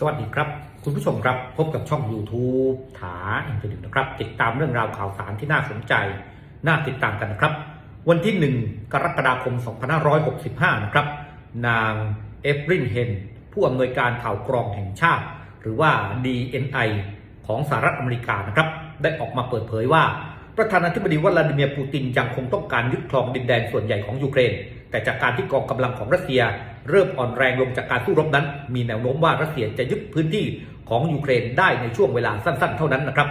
สวัสดีครับ คุณผู้ชมครับพบกับช่อง YouTube ถาอินเทอร์เน็ตนะครับ ติดตามเรื่องราวข่าวสารที่น่าสนใจ น่าติดตามกันนะครับ วันที่ 1 กรกฎาคม 2565 นะครับ นางเอฟรินเฮนผู้อำนวยการข่าวกรองแห่งชาติ หรือว่า DNI ของสหรัฐอเมริกานะครับ ได้ออกมาเปิดเผยว่า ประธานาธิบดีวลาดิเมียร์ปูตินยังคงต้องการยึดครองดินแดนส่วนใหญ่ของยูเครน แต่จากการที่กองกำลังของรัสเซีย เริ่มอ่อนแรงลงจากการสู้รบนั้น มีแนวโน้มว่ารัสเซียจะยึดพื้นที่ของยูเครนได้ในช่วงเวลาสั้นๆ เท่านั้นนะครับ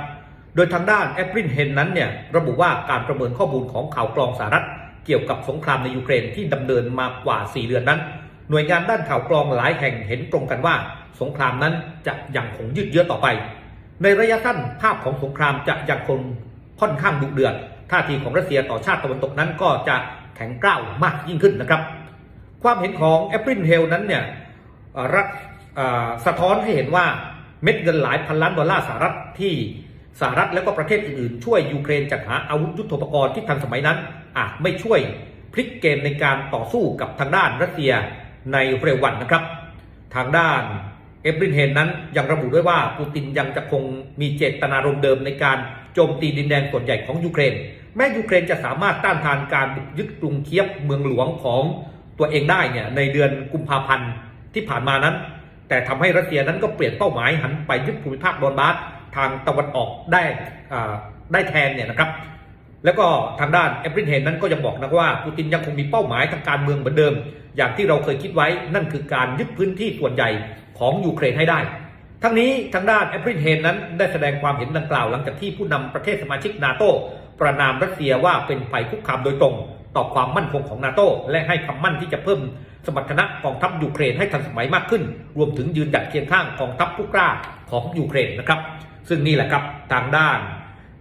โดยทางด้านแอปรินเฮนนั้นเนี่ยระบุว่าการประเมินข้อมูลของข่าวกรองสหรัฐ เกี่ยวกับสงครามในยูเครนที่ดำเนินมากว่า 4 เดือนนั้น หน่วยงานด้านข่าวกรองหลายแห่งเห็นตรงกันว่า สงครามนั้นจะยังคงยืดเยื้อต่อไป ในระยะสั้นภาพของสงครามจะยังคงค่อนข้างดุเดือดท่าทีของรัสเซียต่อชาติตะวันตกนั้นก็จะ แข็งกร้าวมากยิ่งขึ้นนะครับ ความเห็นของแอปรินเฮลนั้นเนี่ยรักสะท้อนให้เห็นว่าเม็ดเงินหลายพันล้านดอลลาร์สหรัฐที่สหรัฐและก็ประเทศอื่นๆ ช่วยยูเครนจัดหาอาวุธยุทโธปกรณ์ที่ทันสมัยนั้นอาจไม่ช่วยพลิกเกมในการต่อสู้กับทางด้านรัสเซียในเร็ววันนะครับ ทางด้านเอฟรินเฮนนั้นยังระบุด้วยว่าปูตินยังจะคงมีเจตนารมณ์เดิมในการโจมตีดินแดนส่วนใหญ่ของยูเครน แม้ยูเครนจะสามารถต้านทานการบุกยึดกรุงเคียฟเมืองหลวงของตัวเองได้เนี่ยในเดือนกุมภาพันธ์ที่ผ่านมานั้น แต่ทำให้รัสเซียนั้นก็เปลี่ยนเป้าหมายหันไปยึดภูมิภาคดอนบาสทางตะวันออกได้ได้แทนเนี่ยนะครับ แล้วก็ทางด้านแอปรินเฮนนั้นก็ยังบอกนะว่าปูตินยังคงมีเป้าหมายทางการเมืองเหมือนเดิม อย่างที่เราเคยคิดไว้นั่นคือการยึดพื้นที่ส่วนใหญ่ของยูเครนให้ได้ทั้งนี้ทางด้านแอปรินเฮนนั้นได้แสดงความเห็นดังกล่าวหลังจากที่ผู้นำประเทศสมาชิกนาโต ประนามรัสเซียว่าเป็นภัยคุกคามโดยตรง ต่อความมั่นคงของนาโตและให้คำมั่นที่จะเพิ่มสมรรถนะกองทัพยูเครนให้ทันสมัยมากขึ้น รวมถึงยืนหยัดเคียงข้างกองทัพผู้กล้าของยูเครนนะครับ ซึ่งนี่แหละครับทางด้าน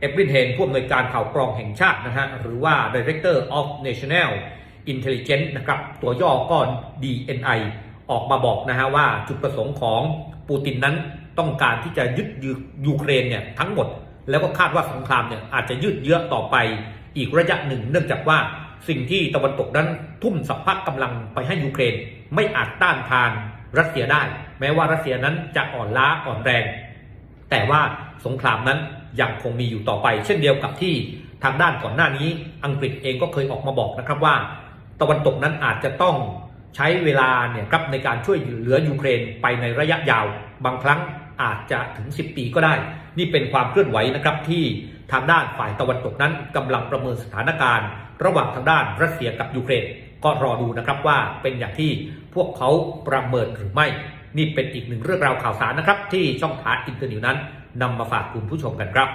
เอฟรินเฮนผู้อำนวยการข่าวกรองแห่งชาตินะฮะหรือว่า Director of National Intelligence นะครับตัวย่อก็ DNI ออกมาบอกนะฮะว่าจุดประสงค์ของปูตินนั้นต้องการที่จะยึดยูยูเครนเนี่ยทั้งหมด แล้วก็คาดว่าสงครามเนี่ยอาจจะยืดเยื้อต่อไปอีกระยะหนึ่ง เนื่องจากว่าสิ่งที่ตะวันตกนั้นทุ่มสัพพะกำลังไปให้ยูเครน ไม่อาจต้านทานรัสเซียได้ แม้ว่ารัสเซียนั้นจะอ่อนล้าอ่อนแรง แต่ว่าสงครามนั้นยังคงมีอยู่ต่อไป เช่นเดียวกับที่ทางด้านก่อนหน้านี้ อังกฤษเองก็เคยออกมาบอกนะครับว่า ตะวันตกนั้นอาจจะต้องใช้เวลาเนี่ยครับในการช่วยเหลือยูเครนไปในระยะยาว บางครั้ง อาจจะถึง 10 ปีก็ได้ นี่เป็นความเคลื่อนไหวนะครับที่ทางด้านฝ่ายตะวันตกนั้นกำลังประเมินสถานการณ์ ระหว่างทางด้านรัสเซียกับยูเครนก็รอดูนะครับว่าเป็นอย่างที่พวกเขาประเมินหรือไม่ นี่เป็นอีกหนึ่งเรื่องราวข่าวสารนะครับ ที่ช่องทางอินเตอร์นิวนั้นนำมาฝากคุณผู้ชมกันครับ